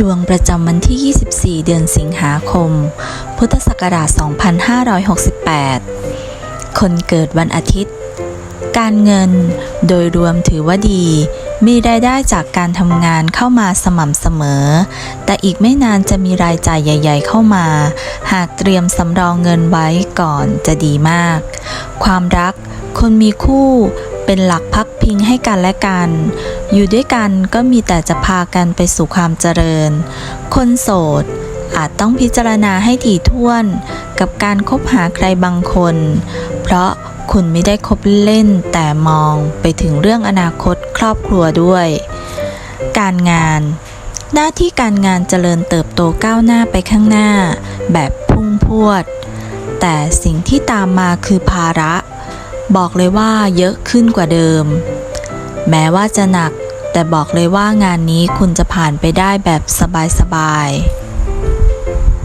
ดวงประจำวันที่ 24 เดือนสิงหาคม พุทธศักราช 2568 คนเกิดวันอาทิตย์ การเงินโดยรวมถือว่าดี มีรายได้จากการทำงานเข้ามาสม่ำเสมอ แต่อีกไม่นานจะมีรายจ่ายใหญ่ ๆ เข้ามา หากเตรียมสำรองเงินไว้ก่อนจะดีมาก ความรัก คนมีคู่เป็นหลักพักพิงให้กันและกัน อยู่ด้วยกันก็มีแต่จะพากันไปสู่ความเจริญ คนโสดอาจต้องพิจารณาให้ถี่ถ้วนกับการคบหาใครบางคน เพราะคุณไม่ได้คบเล่นแต่มองไปถึงเรื่องอนาคตครอบครัวด้วย การงาน หน้าที่การงานเจริญเติบโตก้าวหน้าไปข้างหน้า แบบพุ่งพรวด แต่สิ่งที่ตามมาคือภาระ บอกเลยว่าเยอะขึ้นกว่าเดิม แม้ว่าจะหนัก แต่บอกเลยว่างานนี้คุณจะผ่านไปได้แบบสบายๆ